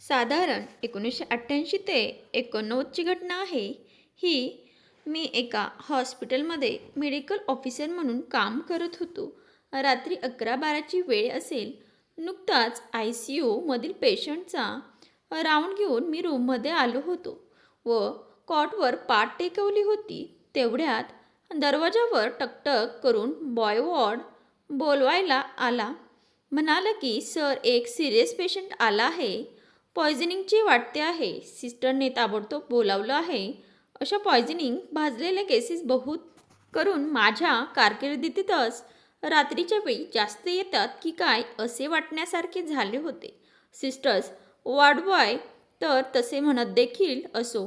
साधारण एकोणीसशे अठ्ठ्याऐंशी ते एकोणनव्वदची घटना आहे. ही मी एका हॉस्पिटलमध्ये मेडिकल ऑफिसर म्हणून काम करत होतो. रात्री अकरा बाराची वेळ असेल. नुकताच आय सी यूमधील पेशंटचा राऊंड घेऊन मी रूममध्ये आलो होतो व कॉटवर पाठ टेकवली होती. तेवढ्यात दरवाजावर टकटक करून बॉय वॉर्ड बोलवायला आला. म्हणाला की सर एक सिरियस पेशंट आला आहे. पॉयझनिंगची वाटते आहे. सिस्टरने ताबडतोब बोलावलं आहे. अशा पॉयझनिंग भाजलेले केसेस बहुत करून माझ्या कारकिर्दीतच रात्रीच्या वेळी जास्त येतात की काय असे वाटण्यासारखे झाले होते. सिस्टर्स वॉर्डबॉय तर तसे म्हणत देखील असो.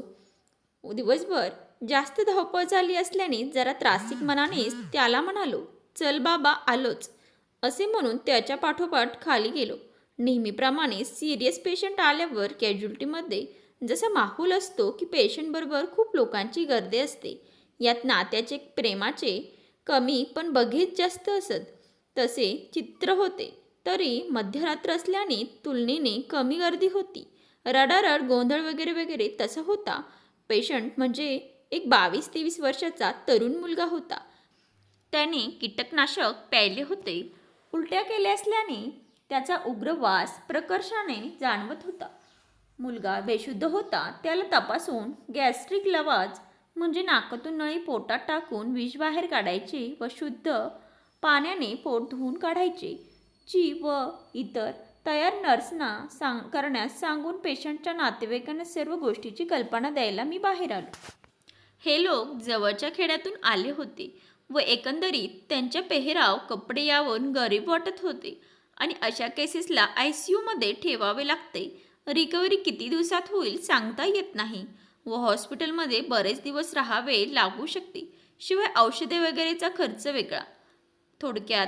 दिवसभर जास्त धावपळ झाली असल्याने जरा त्रासिक मनानेच त्याला म्हणालो चल बाबा आलोच. असे म्हणून त्याच्या पाठोपाठ खाली गेलो. नेहमीप्रमाणे सिरियस पेशंट आल्यावर कॅज्युलिटीमध्ये जसा माहोल असतो की पेशंटबरोबर खूप लोकांची गर्दी असते. यात नात्याचे प्रेमाचे कमी पण बघेच जास्त असत. तसे चित्र होते. तरी मध्यरात्र असल्याने तुलनेने कमी गर्दी होती. रडारड गोंधळ वगैरे वगैरे तसा होता. पेशंट म्हणजे एक बावीस तेवीस वर्षाचा तरुण मुलगा होता. त्याने कीटकनाशक प्यायले होते. उलट्या केल्या असल्याने त्याचा उग्र वास प्रकर्षाने जाणवत होता. मुलगा बेशुद्ध होता त्याला तपासून गॅस्ट्रिक लवाज म्हणजे नाकातून नळी पोटात टाकून विष बाहेर काढायचे व शुद्ध पाण्याने पोट धुवून काढायचे. ची व इतर तयार नर्सना सांग करण्यास सांगून पेशंटच्या नातेवाईकांना सर्व गोष्टीची कल्पना द्यायला मी बाहेर आलो. हे लोक जवळच्या खेड्यातून आले होते व एकंदरीत त्यांच्या पेहराव कपडे यावरून गरीब वाटत होते. आणि अशा केसेसला आय सी यूमध्ये ठेवावे लागते. रिकव्हरी किती दिवसात होईल सांगता येत नाही व हॉस्पिटलमध्ये बरेच दिवस राहावे लागू शकते. शिवाय औषधे वगैरेचा खर्च वेगळा. थोडक्यात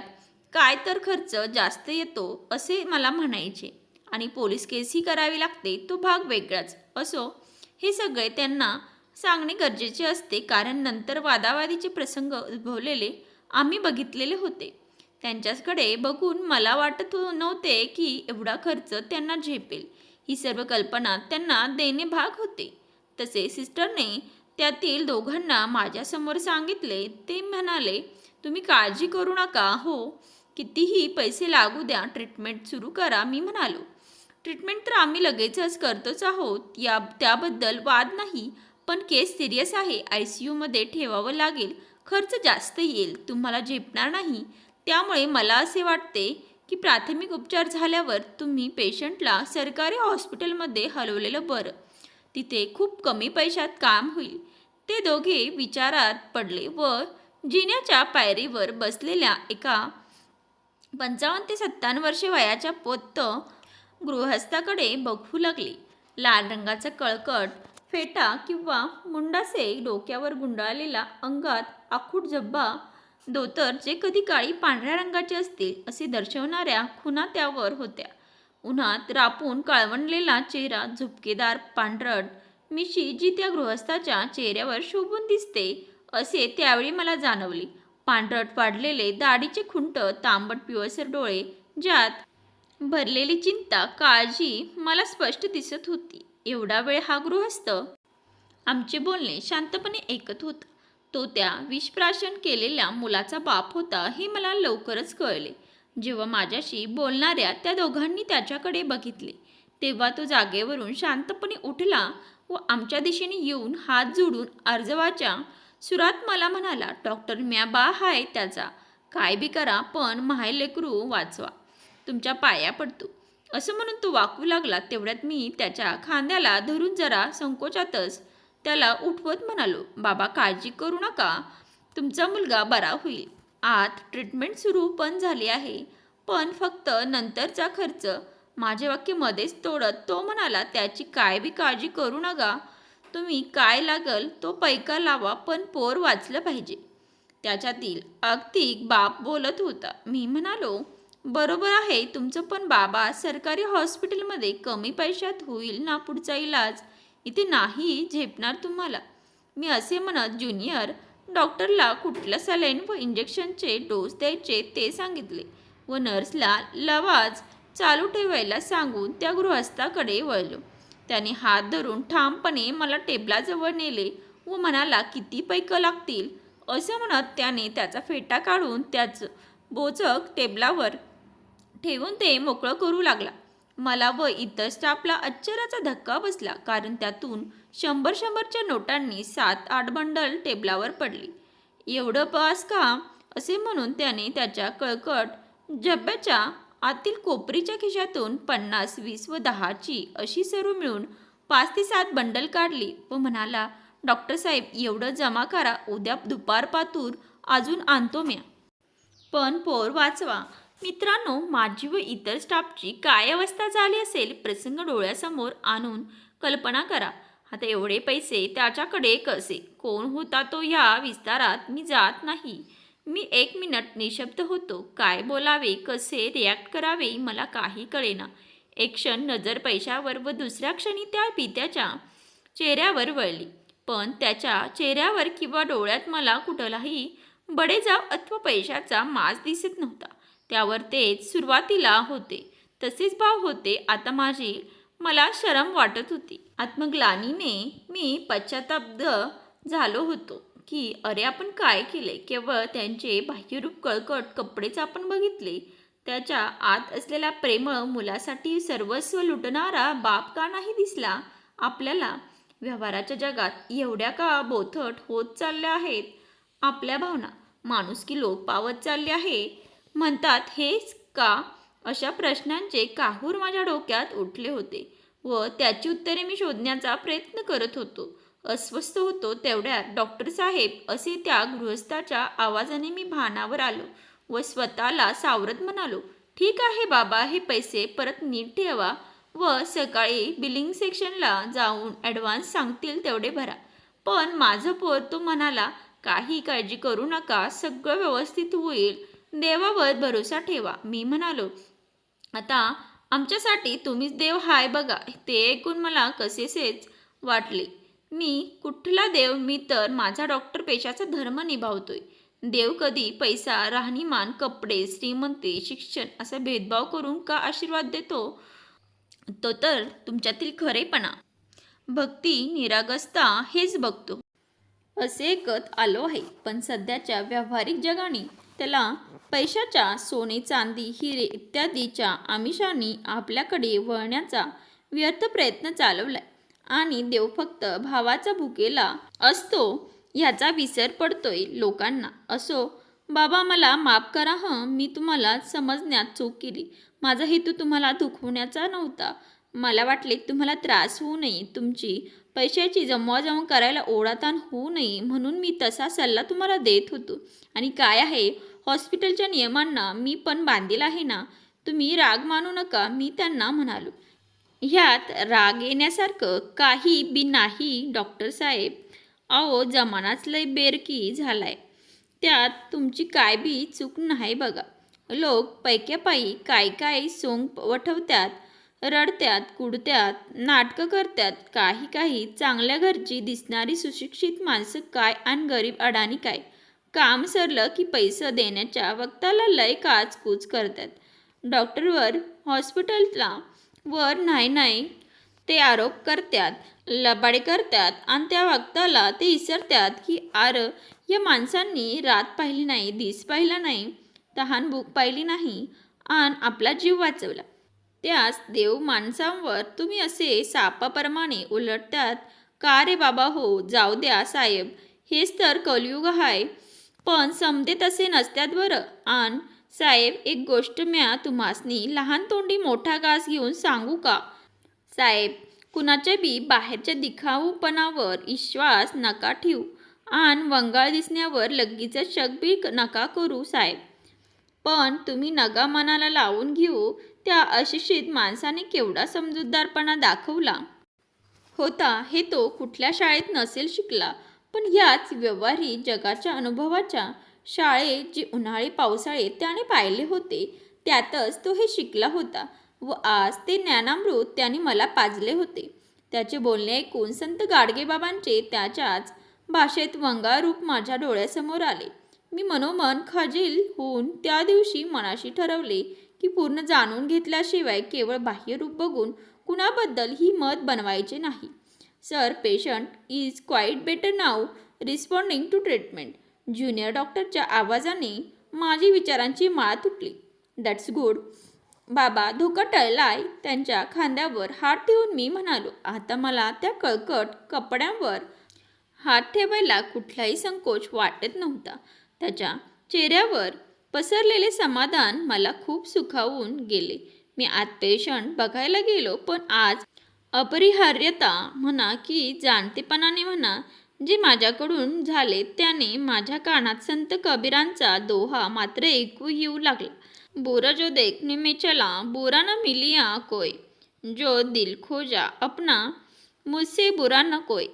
काय तर खर्च जास्त येतो असे मला म्हणायचे आणि पोलीस केसही करावी लागते तो भाग वेगळाच. असो हे सगळे त्यांना सांगणे गरजेचे असते कारण नंतर वादावादीचे प्रसंग उद्भवलेले आम्ही बघितलेले होते. त्यांच्याचकडे बघून मला वाटत हो- नव्हते की एवढा खर्च त्यांना झेपेल. ही सर्व कल्पना त्यांना देणे भाग होते. तसे सिस्टरने त्यातील दोघांना माझ्यासमोर सांगितले. ते म्हणाले तुम्ही काळजी करू नका हो. कितीही पैसे लागू द्या ट्रीटमेंट सुरू करा मी म्हणालो. ट्रीटमेंट तर आम्ही लगेचच करतोच आहोत. या त्याबद्दल वाद नाही पण केस सिरियस आहे. आय सी यूमध्ये ठेवावं लागेल. खर्च जास्त येईल. तुम्हाला झेपणार नाही. त्यामुळे मला असे वाटते की प्राथमिक उपचार झाल्यावर तुम्ही पेशंटला सरकारी हॉस्पिटलमध्ये हलवलेलं बरं. तिथे खूप कमी पैशात काम होईल. ते दोघे विचारात पडले व जिन्याच्या पायरीवर बसलेल्या एका पंचावन्न ते सत्तावन्न वर्षे वयाच्या पोत्त गृहस्थाकडे बघू लागले. लाल रंगाचा कळकट फेटा किंवा मुंडासे डोक्यावर गुंडाळलेला अंगात आखूट जब्बा धोतर जे कधी काळी पांढऱ्या रंगाचे असतील असे दर्शवणाऱ्या खुणा त्यावर होत्या. उन्हात रापून काळवंडलेला चेहरा झुपकेदार पांढरट मिशी जी त्या गृहस्थाच्या चेहऱ्यावर शोभून दिसते असे त्यावेळी मला जाणवले. पांढरट वाढलेले दाढीचे खुंट तांबट पिवळसर डोळे ज्यात भरलेली चिंता काळजी मला स्पष्ट दिसत होती. एवढा वेळ हा गृहस्थ आमचे बोलणे शांतपणे ऐकत होता. तो त्या विषप्राशन केलेल्या मुलाचा बाप होता हे मला लवकरच कळले. जेव्हा माझ्याशी बोलणाऱ्या त्या दोघांनी त्याच्याकडे बघितले तेव्हा तो जागेवरून शांतपणे उठला व आमच्या दिशेने येऊन हात जोडून अर्जवाच्या सुरात मला म्हणाला डॉक्टर म्या बा हाय त्याचा. काय बी करा पण माय लेकरू वाचवा. तुमच्या पाया पडतो. असं म्हणून तो वाकू लागला तेवढ्यात मी त्याच्या खांद्याला धरून जरा संकोचातच त्याला उठवत म्हणालो बाबा काळजी करू नका. तुमचा मुलगा बरा होईल. आत ट्रीटमेंट सुरू पण झाली आहे. पण फक्त नंतरचा खर्च. माझे वाक्य मध्येच तोडत तो म्हणाला त्याची काय बी काळजी करू नका. तुम्ही काय लागल तो पैका लावा पण पोर वाचलं पाहिजे. त्याच्यातील अगतिक बाप बोलत होता. मी म्हणालो बरोबर आहे तुमचं पण बाबा सरकारी हॉस्पिटलमध्ये कमी पैशात होईल ना पुढचा इलाज? इथे नाही झेपणार तुम्हाला. मी असे म्हणत ज्युनियर डॉक्टरला कुठल्या सलाईन व इंजेक्शनचे डोस द्यायचे ते सांगितले व नर्सला लवाज चालू ठेवायला सांगून त्या गृहस्थाकडे वळलो. त्याने हात धरून ठामपणे मला टेबलाजवळ नेले व म्हणाला किती पैक लागतील? असं म्हणत त्याने त्याचा फेटा काढून त्याचं बोचक टेबलावर ठेवून ते मोकळं करू लागला. मला व इतर स्टाफला आश्चर्याचा धक्का बसला कारण त्यातून शंभर शंभरच्या नोटांनी सात आठ बंडल टेबलावर पडली. एवढं पास का? असे म्हणून त्याने त्याच्या कळकट जब्याच्या आतील कोपरीच्या खिशातून पन्नास वीस व दहाची अशी सर्व मिळून पाच ते सात बंडल काढली व म्हणाला डॉक्टर साहेब एवढं जमा करा उद्या दुपार पातूर अजून आणतो म्या. पण पोर वाचवा. मित्रांनो माझी व इतर स्टाफची काय अवस्था झाली असेल प्रसंग डोळ्यासमोर आणून कल्पना करा. आता एवढे पैसे त्याच्याकडे कसे? कोण होता तो ह्या विस्तारात? मी जात नाही. मी एक मिनिट निशब्द होतो. काय बोलावे? कसे रिॲक्ट करावे? मला काही कळेना. एक क्षण नजर पैशावर व दुसऱ्या क्षणी त्या पित्याच्या चेहऱ्यावर वळली. पण त्याच्या चेहऱ्यावर किंवा डोळ्यात मला कुठलाही बडेजाव अथवा पैशाचा माज दिसत नव्हता. त्यावर तेच सुरुवातीला होते. तसेच भाव होते. आता माझी मला शरम वाटत होती. आत्मग्लानीने मी पश्चाताब्द झालो होतो की अरे आपण काय केले केवळ त्यांचे बाह्यरूप कळकट कपडेच आपण बघितले. त्याच्या आत असलेला प्रेमळ मुलासाठी सर्वस्व लुटणारा बाप का नाही दिसला? आपल्याला व्यवहाराच्या जगात एवढ्या का बोथट होत चालल्या आहेत? आपल्या भावना माणुसकी लोक पावत चालले आहे म्हणतात हेच का? अशा प्रश्नांचे काहूर माझ्या डोक्यात उठले होते व त्याची उत्तरे मी शोधण्याचा प्रयत्न करत होतो. अस्वस्थ होतो तेवढ्यात डॉक्टर साहेब असे त्या गृहस्थाच्या आवाजाने मी भानावर आलो व स्वतःला सावरत म्हणालो ठीक आहे बाबा हे पैसे परत नीट ठेवा व सकाळी बिलिंग सेक्शनला जाऊन ॲडव्हान्स सांगतील तेवढे भरा. पण माझं पोर तो म्हणाला काही काळजी करू नका सगळं व्यवस्थित होईल. देवावर भरोसा ठेवा. मी म्हणालो आता आमच्यासाठी तुम्हीच देव हाय बघा. ते ऐकून मला कसेसेच वाटले. मी कुठला देव? मी तर माझा डॉक्टर पेशाचा धर्म निभावतोय. देव कधी पैसा राहणीमान कपडे श्रीमंती शिक्षण असा भेदभाव करून का आशीर्वाद देतो? तो तर तुमच्यातील खरेपणा. भक्ती निरागसता हेच बघतो. असे ऐकत आलो आहे. पण सध्याच्या व्यावहारिक जगाने त्याला पैशाच्या सोने चांदी हिरे इत्यादीच्या आमिषांनी आपल्याकडे वळण्याचा व्यर्थ प्रयत्न चालवलाय. आणि देव फक्त भावाचा भुकेला असतो ह्याचा विसर पडतोय लोकांना. असो बाबा मला माफ करा हं मी तुम्हाला समजण्यात चूक केली. माझा हेतू तुम्हाला दुखवण्याचा नव्हता. मला वाटले तुम्हाला त्रास होऊ नये तुमची पैशाची जमवाजमव करायला ओढाताण होऊ नये म्हणून मी तसा सल्ला तुम्हाला देत होतो. आणि काय आहे? हॉस्पिटलच्या नियमांना मी पण बांधील आहे ना? तुम्ही राग मानू नका मी त्यांना म्हणालो. ह्यात राग येण्यासारखं काही बी नाही डॉक्टर साहेब. अहो जमानाच लय बेरकी झालाय. त्यात तुमची काय बी चूक नाही बघा. लोक पैक्यापायी काय काय सोंग वठवतात. रडत्यात कुडत्यात नाटकं करतात काही काही चांगल्या घरची दिसणारी सुशिक्षित माणसं काय आणि गरीब अडाणी काय? काम सरलं की पैसे देण्याच्या वक्ताला लय काचकूच करतात. डॉक्टरवर हॉस्पिटलला वर नाही नाही ते आरोप करतात लबाडे करतात आणि त्या वक्ताला ते विसरतात की आर या माणसांनी रात पाहिली नाही दिस पाहिला नाही तहान भूक पाहिली नाही आणि आपला जीव वाचवला. त्यास देव माणसांवर तुम्ही असे सापाप्रमाणे उलटतात. का रे बाबा हो जाऊ द्या साहेब. हेच तर कलयुग आहे पण समजे तसे नसत्यात बरं. आण साहेब एक गोष्ट म्या तुम्हासनी लहान तोंडी मोठा घास घेऊन सांगू का? साहेब कुणाच्या बी बाहेरच्या दिखाऊपणावर विश्वास नका ठेवू. आण वंगाळ दिसण्यावर लगीच शक बी नका करू साहेब. पण तुम्ही नगा मनाला लावून घेऊ. त्या अशिक्षित माणसाने केवढा समजूतदारपणा दाखवला? होता हे तो कुठल्या शाळेत नसेल शिकला पण याच व्यवहारी जगाच्या अनुभवाच्या शाळेत जी उन्हाळी पावसाळे त्याने पाहिले होते त्यातच तो हे शिकला होता व आज ते ज्ञानामृत त्याने मला पाजले होते. त्याचे बोलणे ऐकून संत गाडगेबाबांचे त्याच्याच भाषेत वंगारूप माझ्या डोळ्यासमोर आले. मी मनोमन खजील होऊन त्या दिवशी मनाशी ठरवले की पूर्ण जाणून घेतल्याशिवाय केवळ बाह्यरूप बघून कुणाबद्दल ही मत बनवायचे नाही. Sir patient is quite better now responding to treatment junior डॉक्टरच्या आवाजाने माझी विचारांची माळ तुटली. दॅट्स गुड बाबा धोका टळलाय. त्यांच्या खांद्यावर हात ठेवून मी म्हणालो आता मला त्या कळकट कपड्यांवर हात ठेवायला कुठलाही संकोच वाटत नव्हता. त्याच्या चेहऱ्यावर पसरलेले समाधान मला खूप सुखावून गेले. मी आज पेशंट बघायला गेलो पण आज अपरिहार्यता म्हणा की जाणतेपणाने म्हणा जे माझ्याकडून झाले त्याने माझ्या कानात संत कबीरांचा दोहा मात्र ऐकू येऊ लागला. बोरा जो देखने में चला बोरा न मिलिया कोय. जो दिल खोजा अपना मुझसे बुरा न कोय.